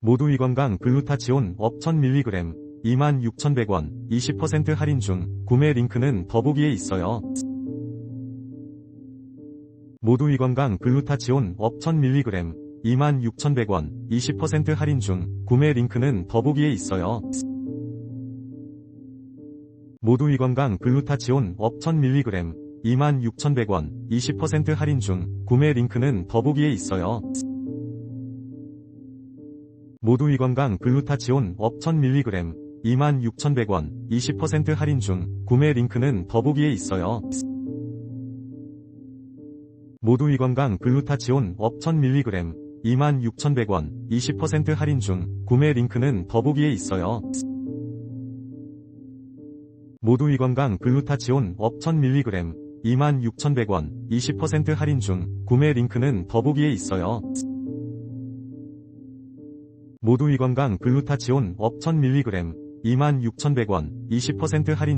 모두 위건강 글루타치온 업 1000mg 26,100원 20% 할인 중 구매 링크는 더보기에 있어요. 모두 위건강 글루타치온 업 1000mg 26,100원 20% 할인 중 구매 링크는 더보기에 있어요. 모두 위건강 글루타치온 업 1000mg 26,100원 20% 할인 중 구매 링크는 더보기에 있어요. 모두 위건강 글루타치온 업 1000mg 26,100원 20% 할인 중 구매 링크는 더보기에 있어요. 모두 위건강 글루타치온 업 1000mg 26,100원 20% 할인 중 구매 링크는 더보기에 있어요. 모두 위건강 글루타치온 업 1000mg 26,100원 20% 할인 중 구매 링크는 더보기에 있어요. 모두 위건강 글루타치온 업 1000mg 26,100원 20% 할인